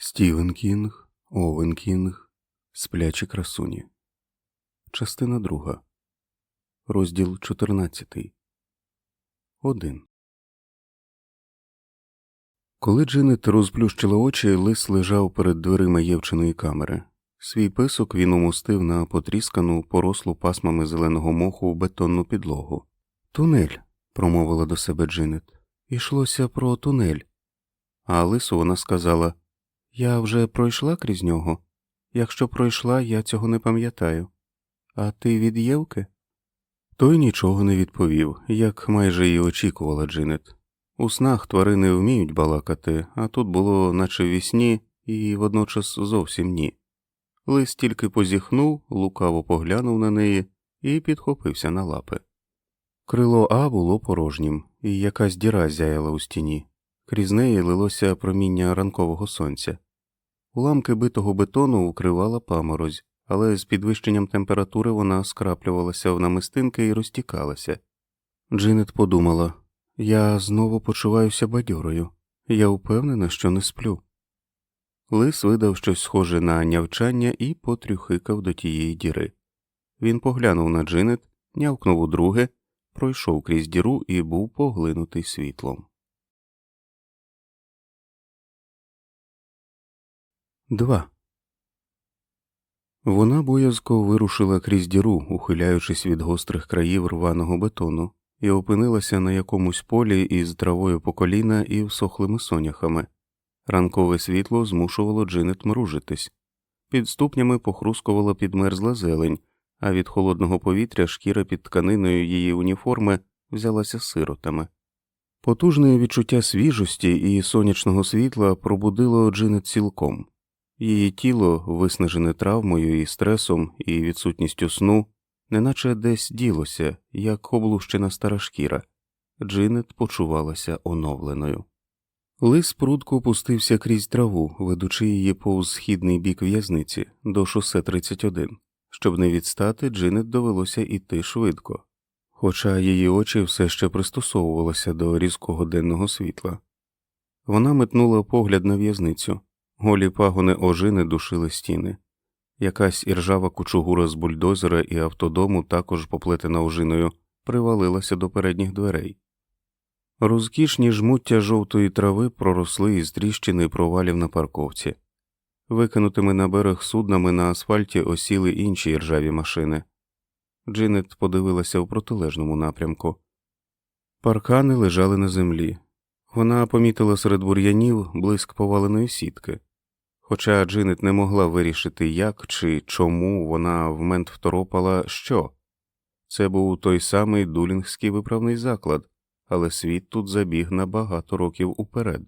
Стівен Кінг, Овен Кінг, Сплячі красуні. Частина друга. Розділ 14. 1. Коли Джинет розплющила очі, лис лежав перед дверима Євчиної камери. Свій писок він умостив на потріскану, порослу пасмами зеленого моху бетонну підлогу. Тунель, промовила до себе Джинет. Ішлося про тунель. А лису вона сказала Я вже пройшла крізь нього. Якщо пройшла, я цього не пам'ятаю. А ти від Євки? Той нічого не відповів, як майже і очікувала Джинет. У снах тварини вміють балакати, а тут було, наче в вісні, і водночас зовсім ні. Лис тільки позіхнув, лукаво поглянув на неї і підхопився на лапи. Крило А було порожнім, і якась діра зяяла у стіні. Крізь неї лилося проміння ранкового сонця. Уламки битого бетону укривала паморозь, але з підвищенням температури вона скраплювалася в намистинки і розтікалася. Джинет подумала я знову почуваюся бадьорою, я впевнена, що не сплю. Лис видав щось схоже на нявчання і потрюхикав до тієї діри. Він поглянув на Джинет, нявкнув удруге, пройшов крізь діру і був поглинутий світлом. 2. Вона боязко вирушила крізь діру, ухиляючись від гострих країв рваного бетону, і опинилася на якомусь полі із травою по коліна і всохлими соняхами. Ранкове світло змушувало Джинет мружитись. Під ступнями похрускувала підмерзла зелень, а від холодного повітря шкіра під тканиною її уніформи взялася сиротами. Потужне відчуття свіжості і сонячного світла пробудило Джинет цілком. Її тіло, виснажене травмою і стресом і відсутністю сну, неначе десь ділося, як облущена стара шкіра. Джинет почувалася оновленою. Лис прудко опустився крізь траву, ведучи її повз східний бік в'язниці до шосе 31. Щоб не відстати, Джинет довелося йти швидко, хоча її очі все ще пристосовувалися до різкого денного світла. Вона метнула погляд на в'язницю. Голі пагони ожини душили стіни. Якась іржава кучугура з бульдозера і автодому, також поплетена ожиною, привалилася до передніх дверей. Розкішні жмуття жовтої трави проросли із тріщини провалів на парковці. Викинутими на берег суднами на асфальті осіли інші іржаві машини. Джинет подивилася в протилежному напрямку. Паркани лежали на землі. Вона помітила серед бур'янів блиск поваленої сітки. Хоча Джинет не могла вирішити, як чи чому вона вмент второпала що. Це був той самий дулінгський виправний заклад, але світ тут забіг на багато років уперед.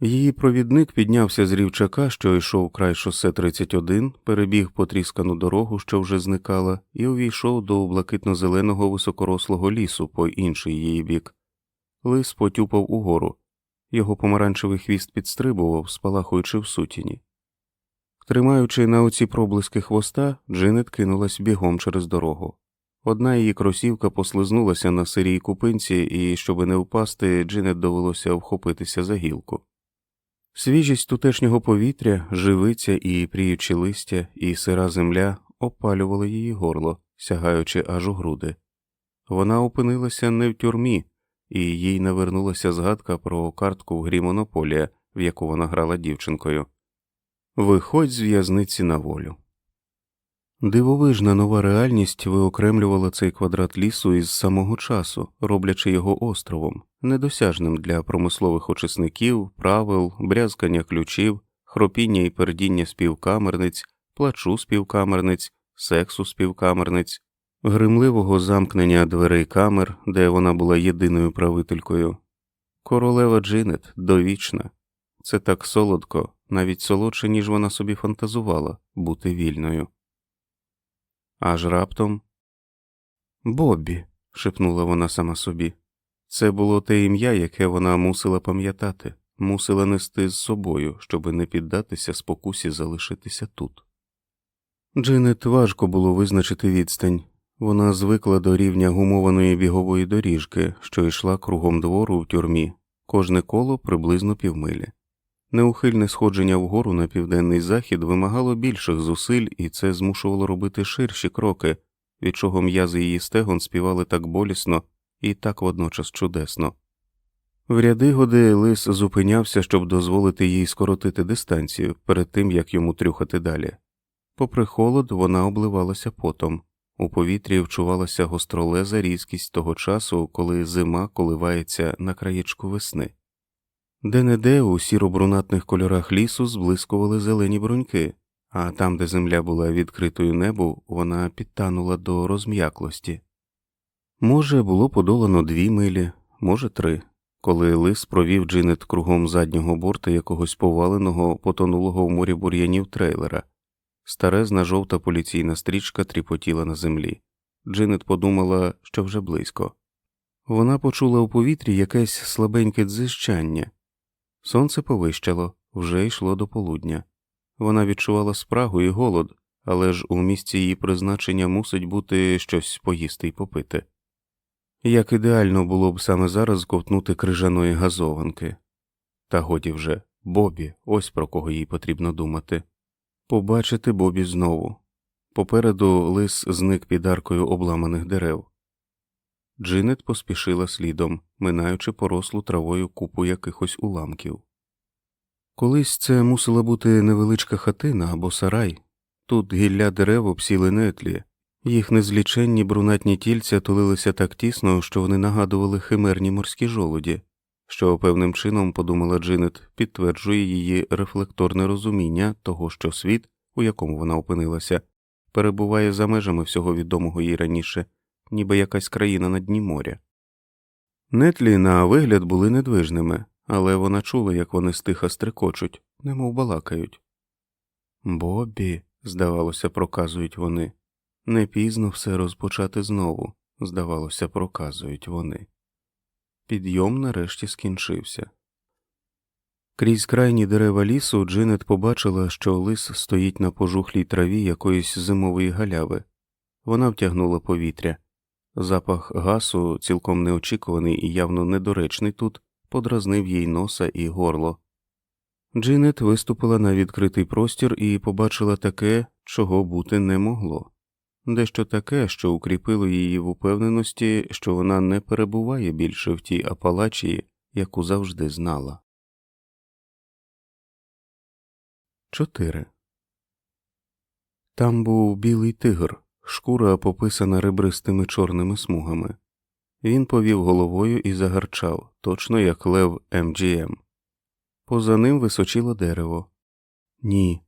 Її провідник піднявся з рівчака, що йшов край шосе 31, перебіг потріскану дорогу, що вже зникала, і увійшов до блакитно-зеленого високорослого лісу по інший її бік. Лис потюпав угору. Його помаранчевий хвіст підстрибував, спалахуючи в сутіні. Тримаючи на оці проблиски хвоста, Джинет кинулась бігом через дорогу. Одна її кросівка послизнулася на сирій купинці, і, щоб не впасти, Джинет довелося вхопитися за гілку. Свіжість тутешнього повітря, живиця і пріючі листя, і сира земля опалювали її горло, сягаючи аж у груди. Вона опинилася не в тюрмі, і їй навернулася згадка про картку в грі монополія, в яку вона грала дівчинкою. Виходь з в'язниці на волю. Дивовижна нова реальність виокремлювала цей квадрат лісу із самого часу, роблячи його островом, недосяжним для промислових очисників, правил, брязкання ключів, хропіння і пердіння співкамерниць, плачу співкамерниць, сексу співкамерниць, гримливого замкнення дверей камер, де вона була єдиною правителькою. Королева Джинет довічна. Це так солодко, навіть солодше, ніж вона собі фантазувала бути вільною. Аж раптом Боббі, шепнула вона сама собі. Це було те ім'я, яке вона мусила пам'ятати, мусила нести з собою, щоби не піддатися спокусі залишитися тут. Джинет важко було визначити відстань. Вона звикла до рівня гумованої бігової доріжки, що йшла кругом двору в тюрмі, кожне коло приблизно півмилі. Неухильне сходження вгору на південний захід вимагало більших зусиль, і це змушувало робити ширші кроки, від чого м'язи її стегон співали так болісно і так водночас чудесно. В ряди годи лис зупинявся, щоб дозволити їй скоротити дистанцію перед тим як йому трюхати далі. Попри холод, вона обливалася потом, у повітрі вчувалася гостролеза різкість того часу, коли зима коливається на краєчку весни. Де неде у сіро-брунатних кольорах лісу зблискували зелені бруньки, а там, де земля була відкритою небу, вона підтанула до розм'яклості. Може, було подолано дві милі, може, три, коли лис провів Джинет кругом заднього борта якогось поваленого, потонулого в морі бур'янів трейлера. Старезна жовта поліційна стрічка тріпотіла на землі. Джинет подумала, що вже близько. Вона почула у повітрі якесь слабеньке дзижчання. Сонце повищало, вже йшло до полудня. Вона відчувала спрагу і голод, але ж у місці її призначення мусить бути щось поїсти й попити. Як ідеально було б саме зараз ковтнути крижаної газованки. Та годі вже Бобі, ось про кого їй потрібно думати. Побачити Бобі знову. Попереду лис зник під аркою обламаних дерев. Джинет поспішила слідом, минаючи порослу травою купу якихось уламків. Колись це мусила бути невеличка хатина або сарай. Тут гілля дерев обсіли нетлі, їх незліченні брунатні тільця тулилися так тісно, що вони нагадували химерні морські жолуді, що певним чином, подумала Джинет, підтверджує її рефлекторне розуміння того, що світ, у якому вона опинилася, перебуває за межами всього відомого їй раніше, ніби якась країна на дні моря. Нетлі на вигляд були недвижними, але вона чула, як вони стиха стрикочуть, немов балакають. Бобі, здавалося, проказують вони. Не пізно все розпочати знову, здавалося, проказують вони. Підйом нарешті скінчився. Крізь крайні дерева лісу Джинет побачила, що лис стоїть на пожухлій траві якоїсь зимової галяви. Вона втягнула повітря. Запах гасу, цілком неочікуваний і явно недоречний тут, подразнив їй носа і горло. Джинет виступила на відкритий простір і побачила таке, чого бути не могло дещо таке, що укріпило її в упевненості, що вона не перебуває більше в тій апалачії, яку завжди знала. 4. Там був білий тигр, шкура пописана ребристими чорними смугами. Він повів головою і загарчав, точно як лев МГМ. Поза ним височило дерево. Ні,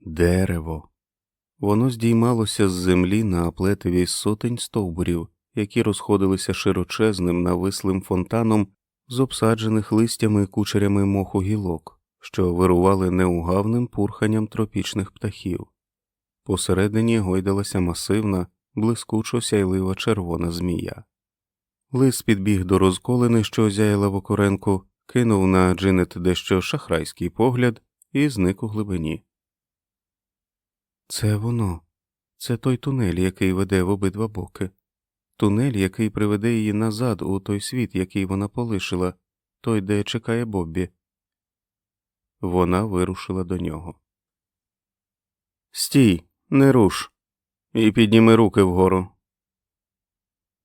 дерево. Воно здіймалося з землі на плетеві сотень стовбурів, які розходилися широчезним навислим фонтаном з обсаджених листями і кучерями моху гілок, що вирували неугавним пурханням тропічних птахів. Посередині гойдалася масивна, блискучо сяйлива червона змія. Лис підбіг до розколини, що озяяла в окоренку, кинув на Джинет дещо шахрайський погляд і зник у глибині. Це воно, це той тунель, який веде в обидва боки, тунель, який приведе її назад у той світ, який вона полишила, той, де чекає Боббі. Вона вирушила до нього. Стій, не руш, і підніми руки вгору.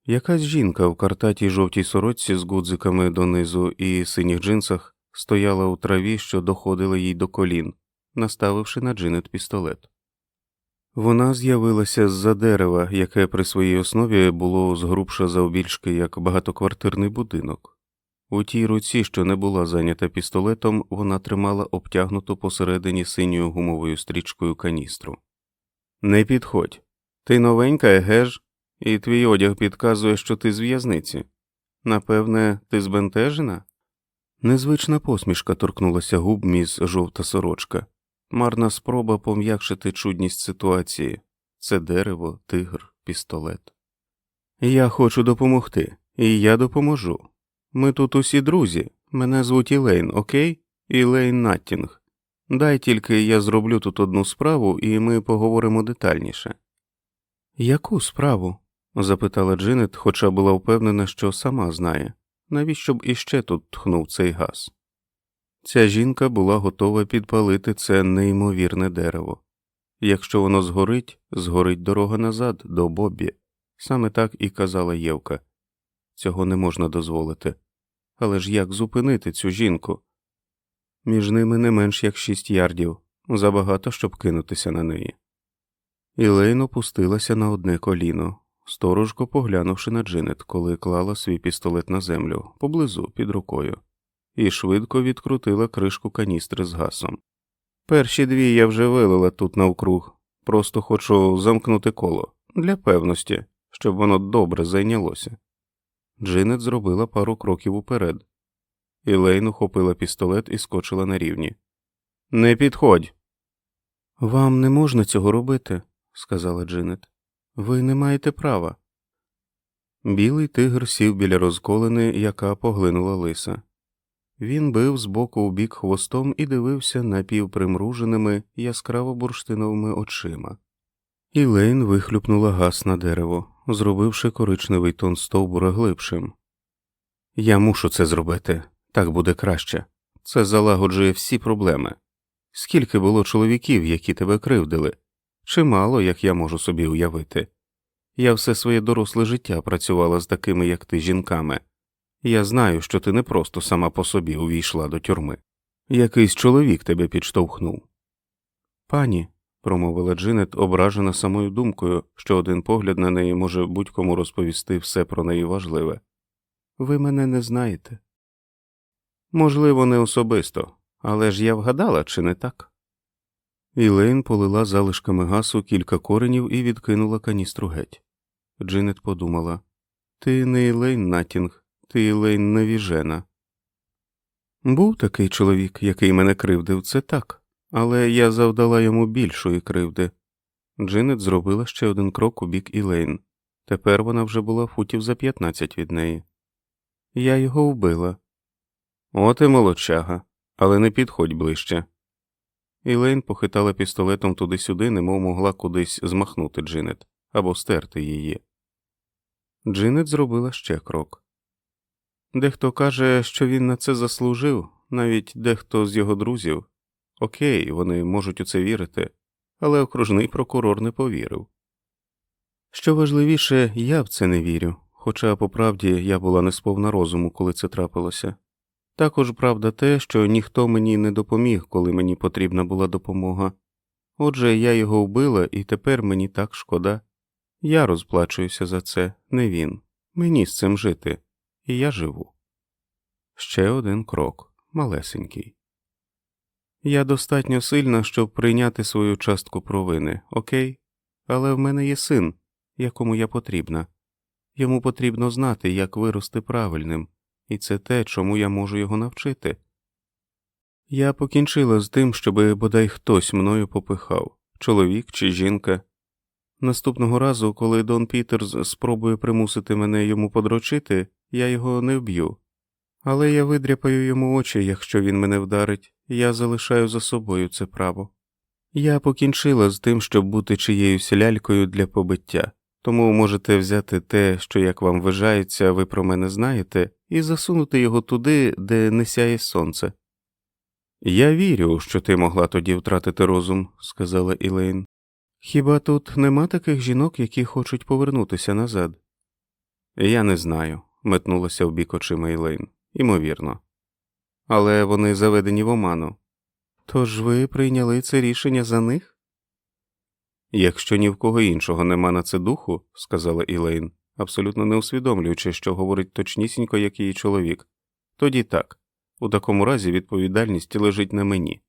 Якась жінка в картатій жовтій сорочці з гудзиками донизу і синіх джинсах стояла у траві, що доходила їй до колін, наставивши на джинет пістолет. Вона з'явилася з-за дерева, яке при своїй основі було згрубше завбільшки як багатоквартирний будинок. У тій руці, що не була зайнята пістолетом, вона тримала обтягнуту посередині синьою гумовою стрічкою каністру. Не підходь. Ти новенька, егеж, і твій одяг підказує, що ти з в'язниці. Напевне, ти збентежена? Незвична посмішка торкнулася губ міс жовта сорочка. Марна спроба пом'якшити чудність ситуації це дерево, тигр, пістолет. Я хочу допомогти, і я допоможу. Ми тут усі друзі. Мене звуть Ілейн, окей? Ілейн Наттінг. Дай тільки я зроблю тут одну справу, і ми поговоримо детальніше. Яку справу? запитала Джинет, хоча була впевнена, що сама знає, навіщо б іще тут тхнув цей газ. Ця жінка була готова підпалити це неймовірне дерево. Якщо воно згорить, згорить дорога назад до Боббі. Саме так і казала Євка. Цього не можна дозволити. Але ж як зупинити цю жінку? Між ними не менш як шість ярдів, забагато, щоб кинутися на неї. Ілейн опустилася на одне коліно, сторожко поглянувши на Джинет, коли клала свій пістолет на землю поблизу під рукою, і швидко відкрутила кришку каністри з гасом. Перші дві я вже вилила тут навкруг, просто хочу замкнути коло для певності, щоб воно добре зайнялося. Джинет зробила пару кроків уперед. Ілейн ухопила пістолет і скочила на рівні. Не підходь. Вам не можна цього робити, сказала Джинет. Ви не маєте права. Білий тигр сів біля розколини, яка поглинула лиса. Він бив збоку у бік хвостом і дивився напівпримруженими яскраво бурштиновими очима. Ілейн вихлюпнула газ на дерево, зробивши коричневий тон стовбура глибшим. Я мушу це зробити, так буде краще. Це залагоджує всі проблеми. Скільки було чоловіків, які тебе кривдили? Чимало, як я можу собі уявити. Я все своє доросле життя працювала з такими, як ти, жінками. Я знаю, що ти не просто сама по собі увійшла до тюрми. Якийсь чоловік тебе підштовхнув. Пані, промовила Джинет, ображена самою думкою, що один погляд на неї може будь-кому розповісти все про неї важливе. Ви мене не знаєте. Можливо, не особисто, але ж я вгадала, чи не так? Ілейн полила залишками гасу кілька коренів і відкинула каністру геть. Джинет подумала Ти не Ілейн Натінг, ти Ілейн Невіжена. Був такий чоловік, який мене кривдив, це так, але я завдала йому більшої кривди. Джинет зробила ще один крок у бік Ілейн. Тепер вона вже була футів за 15 від неї. Я його вбила. От і молодчага, але не підходь ближче. Ілейн похитала пістолетом туди-сюди, немов могла кудись змахнути Джинет або стерти її. Джинет зробила ще крок. Дехто каже, що він на це заслужив, навіть дехто з його друзів. Окей, вони можуть у це вірити, але окружний прокурор не повірив. Що важливіше, я в це не вірю, хоча, по правді, я була не сповна розуму, коли це трапилося. Також правда те, що ніхто мені не допоміг, коли мені потрібна була допомога. Отже, я його вбила, і тепер мені так шкода. Я розплачуюся за це, не він. Мені з цим жити, і я живу. Ще один крок, малесенький. Я достатньо сильна, щоб прийняти свою частку провини, окей? Але в мене є син, якому я потрібна. Йому потрібно знати, як вирости правильним, і це те, чому я можу його навчити. Я покінчила з тим, щоби бодай хтось мною попихав чоловік чи жінка. Наступного разу, коли Дон Пітерс спробує примусити мене йому подрочити, я його не вб'ю. Але я видряпаю йому очі, якщо він мене вдарить, я залишаю за собою це право. Я покінчила з тим, щоб бути чиєюсь лялькою для побиття, тому можете взяти те, що як вам вважається, ви про мене знаєте, і засунути його туди, де не сяє сонце. Я вірю, що ти могла тоді втратити розум, сказала Ілейн. Хіба тут нема таких жінок, які хочуть повернутися назад? Я не знаю, метнулася в бік очима Ілейн. Імовірно. Але вони заведені в оману. Тож ви прийняли це рішення за них? Якщо ні в кого іншого нема на це духу, сказала Ілейн, абсолютно не усвідомлюючи, що говорить точнісінько, як її чоловік, тоді так, у такому разі відповідальність лежить на мені.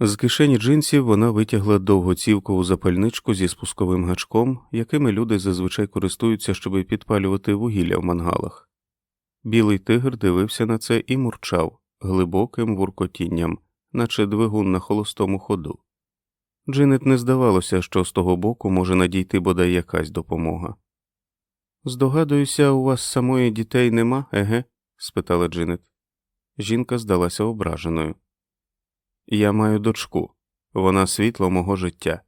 З кишені джинсів вона витягла довгоцівкову запальничку зі спусковим гачком, якими люди зазвичай користуються, щоб підпалювати вугілля в мангалах. Білий тигр дивився на це і мурчав глибоким вуркотінням, наче двигун на холостому ходу. Джинет не здавалося, що з того боку може надійти бодай якась допомога. Здогадуюся, у вас самої дітей нема, еге? спитала Джинет. Жінка здалася ображеною. Я маю дочку, вона світло мого життя.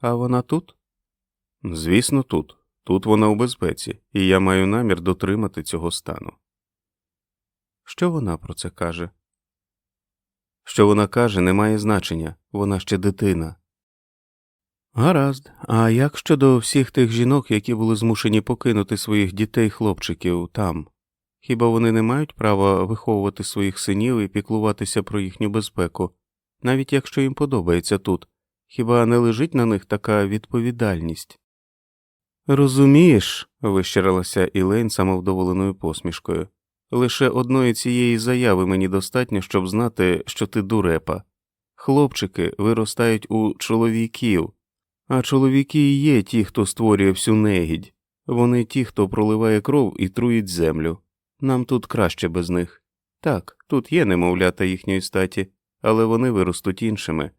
А вона тут? Звісно, тут. Тут вона у безпеці, і я маю намір дотримати цього стану. Що вона про це каже? Що вона каже, не має значення, вона ще дитина. Гаразд, а як щодо всіх тих жінок, які були змушені покинути своїх дітей хлопчиків там? Хіба вони не мають права виховувати своїх синів і піклуватися про їхню безпеку, навіть якщо їм подобається тут? Хіба не лежить на них така відповідальність? Розумієш, вищирилася Ілейн самовдоволеною посмішкою. Лише одної цієї заяви мені достатньо, щоб знати, що ти дурепа. Хлопчики виростають у чоловіків, а чоловіки і є ті, хто створює всю негідь. Вони ті, хто проливає кров і труїть землю. Нам тут краще без них. Так, тут є немовлята їхньої статі, але вони виростуть іншими.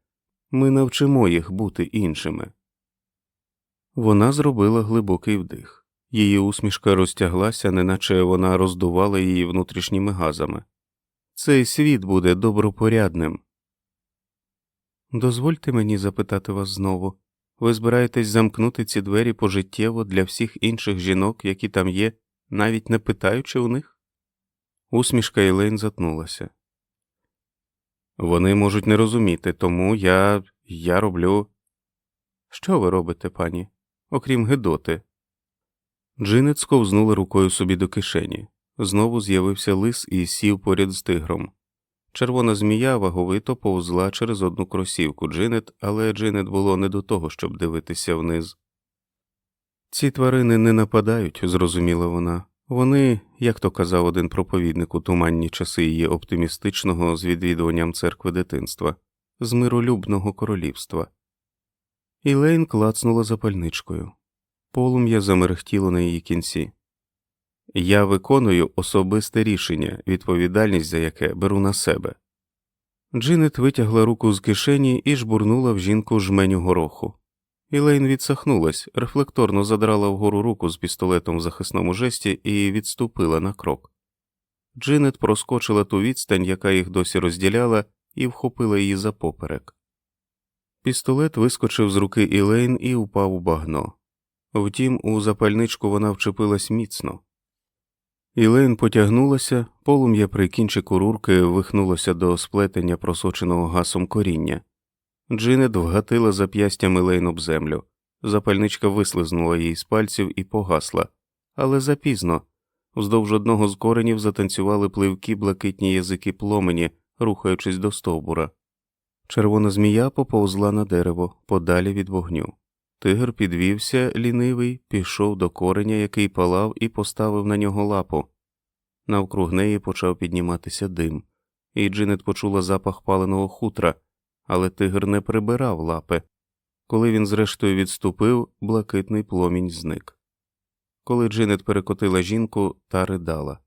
Ми навчимо їх бути іншими. Вона зробила глибокий вдих. Її усмішка розтяглася, неначе вона роздувала її внутрішніми газами. Цей світ буде добропорядним. Дозвольте мені запитати вас знову ви збираєтесь замкнути ці двері пожиттєво для всіх інших жінок, які там є, навіть не питаючи у них? Усмішка Елейн затнулася. Вони можуть не розуміти, тому я. я роблю. Що ви робите, пані? Окрім Гедоти? Джинет сковзнула рукою собі до кишені. Знову з'явився лис і сів поряд з тигром. Червона змія ваговито повзла через одну кросівку Джинет, але Джинет було не до того, щоб дивитися вниз. Ці тварини не нападають, зрозуміла вона. Вони, як то казав один проповідник у туманні часи її оптимістичного з відвідуванням церкви дитинства, з миролюбного королівства. Ілейн клацнула запальничкою. Полум'я замерехтіло на її кінці. Я виконую особисте рішення, відповідальність за яке беру на себе. Джинет витягла руку з кишені і жбурнула в жінку жменю гороху. Ілейн відсахнулась, рефлекторно задрала вгору руку з пістолетом в захисному жесті і відступила на крок. Джинет проскочила ту відстань, яка їх досі розділяла, і вхопила її за поперек. Пістолет вискочив з руки Ілейн і упав у багно. Втім, у запальничку вона вчепилась міцно. Ілейн потягнулася, полум'я при кінчику рурки вихнулося до сплетення просоченого гасом коріння. Джинет вгатила зап'ястям Ілейн об землю. Запальничка вислизнула їй з пальців і погасла, але запізно. Вздовж одного з коренів затанцювали пливкі блакитні язики пломені, рухаючись до стовбура. Червона змія поповзла на дерево подалі від вогню. Тигр підвівся, лінивий, пішов до кореня, який палав, і поставив на нього лапу. Навкруг неї почав підніматися дим, і Джинет почула запах паленого хутра, але тигр не прибирав лапи. Коли він зрештою відступив, блакитний пломінь зник. Коли Джинет перекотила жінку, та ридала.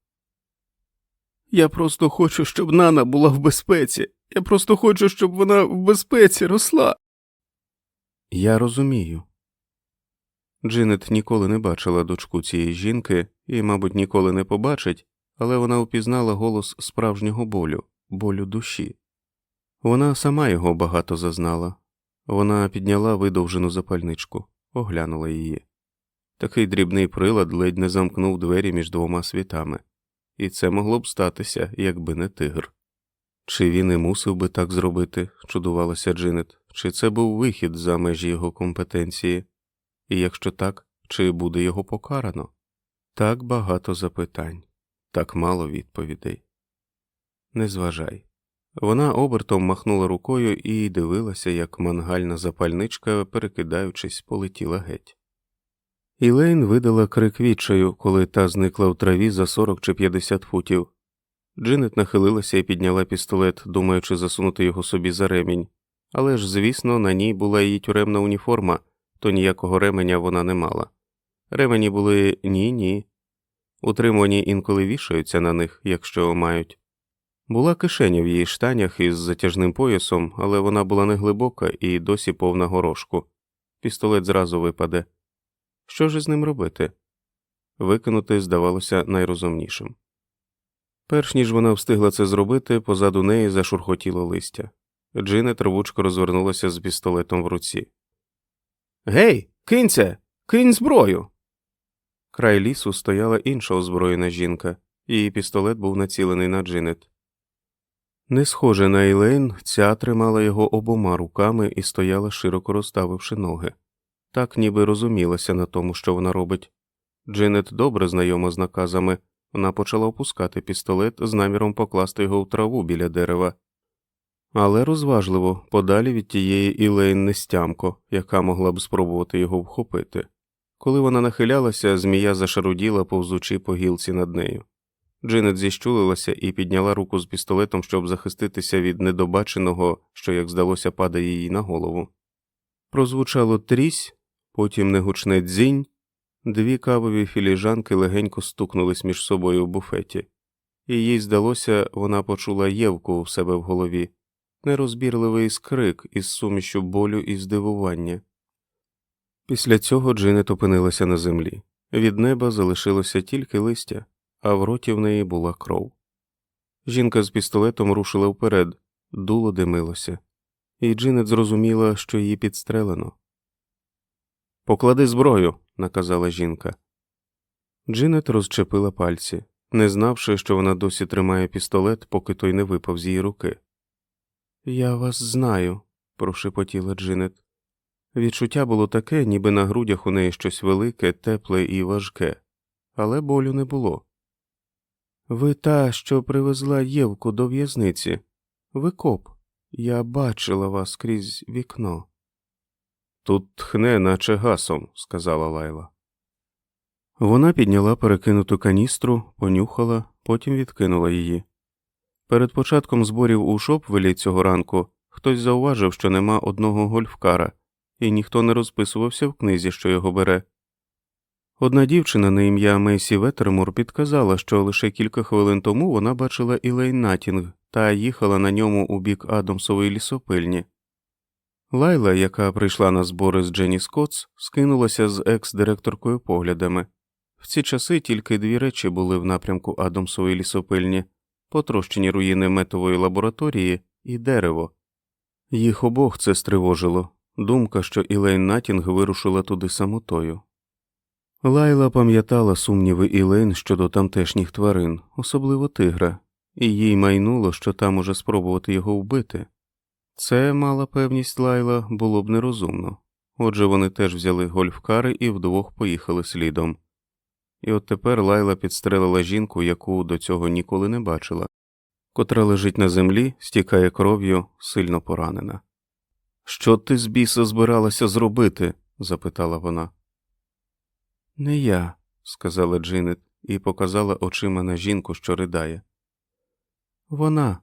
Я просто хочу, щоб Нана була в безпеці. Я просто хочу, щоб вона в безпеці росла. Я розумію. Джинет ніколи не бачила дочку цієї жінки і, мабуть, ніколи не побачить, але вона впізнала голос справжнього болю, болю душі. Вона сама його багато зазнала. Вона підняла видовжену запальничку, оглянула її. Такий дрібний прилад ледь не замкнув двері між двома світами, і це могло б статися, якби не тигр. Чи він і мусив би так зробити, чудувалася Джинет, чи це був вихід за межі його компетенції, і якщо так, чи буде його покарано? Так багато запитань, так мало відповідей. Не зважай. Вона обертом махнула рукою і дивилася, як мангальна запальничка, перекидаючись, полетіла геть. Ілейн видала крик відчаю, коли та зникла в траві за 40 чи 50 футів. Джинет нахилилася і підняла пістолет, думаючи засунути його собі за ремінь, але ж, звісно, на ній була її тюремна уніформа, то ніякого ременя вона не мала. Ремені були ні ні. Утримувані інколи вішаються на них, якщо мають. Була кишеня в її штанях із затяжним поясом, але вона була неглибока і досі повна горошку. Пістолет зразу випаде. Що ж із ним робити? Викинути здавалося найрозумнішим. Перш ніж вона встигла це зробити, позаду неї зашурхотіло листя. Джинет рвучко розвернулася з пістолетом в руці. Гей, кинься, кинь зброю. Край лісу стояла інша озброєна жінка, її пістолет був націлений на Джинет. Не схоже на Ейлейн, ця тримала його обома руками і стояла, широко розставивши ноги. Так ніби розумілася на тому, що вона робить. Джинет добре знайома з наказами, вона почала опускати пістолет з наміром покласти його в траву біля дерева, але розважливо, подалі від тієї Ілейн нестямко, яка могла б спробувати його вхопити. Коли вона нахилялася, змія зашаруділа, повзучи по гілці над нею. Джинет зіщулилася і підняла руку з пістолетом, щоб захиститися від недобаченого, що, як здалося, падає їй на голову. Прозвучало трісь, потім негучне дзінь, дві кавові філіжанки легенько стукнулись між собою в буфеті, і їй здалося, вона почула Євку в себе в голові, нерозбірливий скрик із сумішю болю і здивування. Після цього Джинет опинилася на землі. Від неба залишилося тільки листя, а в роті в неї була кров. Жінка з пістолетом рушила вперед, дуло димилося, і Джинет зрозуміла, що її підстрелено. Поклади зброю, наказала жінка. Джинет розчепила пальці, не знавши, що вона досі тримає пістолет, поки той не випав з її руки. Я вас знаю, прошепотіла Джинет. Відчуття було таке, ніби на грудях у неї щось велике, тепле і важке, але болю не було. Ви та, що привезла Євку до в'язниці. Ви коп. Я бачила вас крізь вікно. Тут тхне, наче гасом, сказала Лайла. Вона підняла перекинуту каністру, понюхала, потім відкинула її. Перед початком зборів у Шопвелі цього ранку хтось зауважив, що нема одного гольфкара, і ніхто не розписувався в книзі, що його бере. Одна дівчина на ім'я Мейсі Веттермур підказала, що лише кілька хвилин тому вона бачила Ілейн Натінг та їхала на ньому у бік Адамсової лісопильні. Лайла, яка прийшла на збори з Дженні Скотс, скинулася з екс-директоркою поглядами. В ці часи тільки дві речі були в напрямку Адамсової лісопильні потрощені руїни метової лабораторії і дерево. Їх обох це стривожило думка, що Ілейн Натінг вирушила туди самотою. Лайла пам'ятала сумніви Ілейн щодо тамтешніх тварин, особливо тигра, і їй майнуло, що там уже спробувати його вбити. Це, мала певність Лайла, було б нерозумно. Отже, вони теж взяли гольфкари і вдвох поїхали слідом. І от тепер Лайла підстрелила жінку, яку до цього ніколи не бачила, котра лежить на землі, стікає кров'ю, сильно поранена. Що ти з біса збиралася зробити? запитала вона. Не я, сказала Джинет і показала очима на жінку, що ридає. Вона,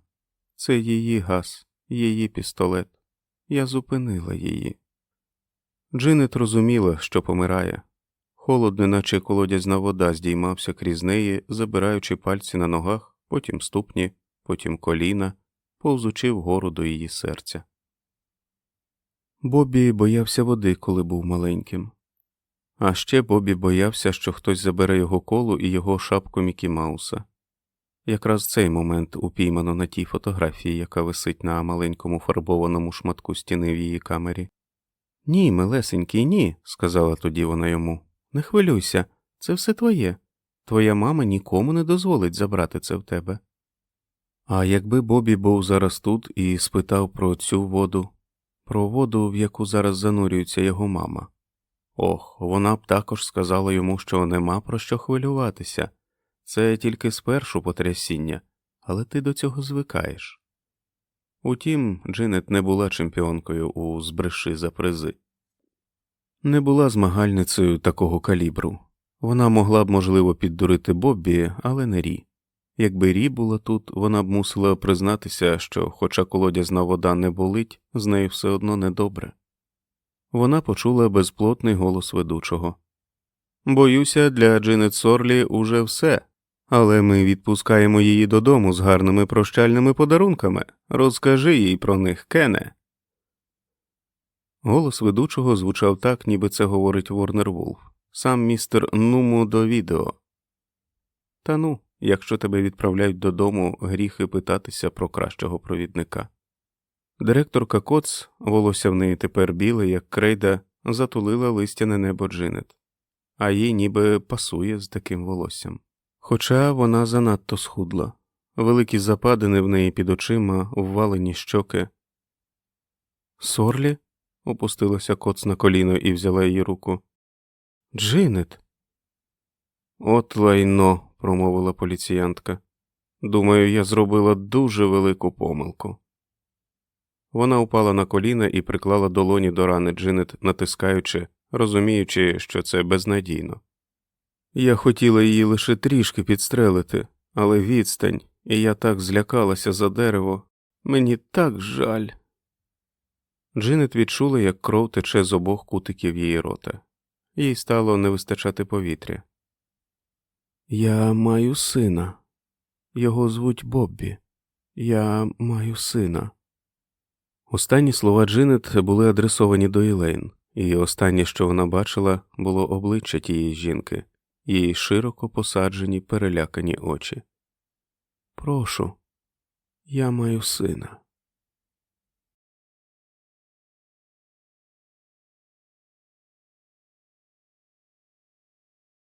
це її газ, її пістолет. Я зупинила її. Джинет розуміла, що помирає. Холод, неначе колодязна вода, здіймався крізь неї, забираючи пальці на ногах, потім ступні, потім коліна, повзучи вгору до її серця. Бобі боявся води, коли був маленьким. А ще Бобі боявся, що хтось забере його колу і його шапку Мікі Мауса. Якраз цей момент упіймано на тій фотографії, яка висить на маленькому фарбованому шматку стіни в її камері. Ні, милесенький, ні, сказала тоді вона йому. Не хвилюйся, це все твоє. Твоя мама нікому не дозволить забрати це в тебе. А якби Бобі був зараз тут і спитав про цю воду, про воду, в яку зараз занурюється його мама. Ох, вона б також сказала йому, що нема про що хвилюватися, це тільки спершу потрясіння, але ти до цього звикаєш. Утім, Джинет не була чемпіонкою у збреши за призи, не була змагальницею такого калібру. Вона могла б, можливо, піддурити Боббі, але не Рі. Якби Рі була тут, вона б мусила признатися, що, хоча колодязна вода не болить, з нею все одно недобре. Вона почула безплотний голос ведучого. Боюся, для Джинет Сорлі уже все, але ми відпускаємо її додому з гарними прощальними подарунками. Розкажи їй про них, Кене. Голос ведучого звучав так, ніби це говорить Ворнер Вулф, сам містер Нуму до відео. Та ну, якщо тебе відправляють додому, гріхи питатися про кращого провідника. Директорка Коц, волосся в неї тепер біле, як крейда, затулила листяне небо Джинет, а їй ніби пасує з таким волоссям. Хоча вона занадто схудла. великі западини в неї під очима, ввалені щоки. Сорлі? опустилася коц на коліно і взяла її руку. Джинет. От лайно, промовила поліціянтка. Думаю, я зробила дуже велику помилку. Вона упала на коліна і приклала долоні до рани Джинет, натискаючи, розуміючи, що це безнадійно. Я хотіла її лише трішки підстрелити, але відстань, і я так злякалася за дерево. Мені так жаль. Джинет відчула, як кров тече з обох кутиків її рота. Їй стало не вистачати повітря. Я маю сина. Його звуть Боббі. Я маю сина. Останні слова Джинет були адресовані до Ілейн, і останнє, що вона бачила, було обличчя тієї жінки, її широко посаджені перелякані очі. Прошу, я маю сина.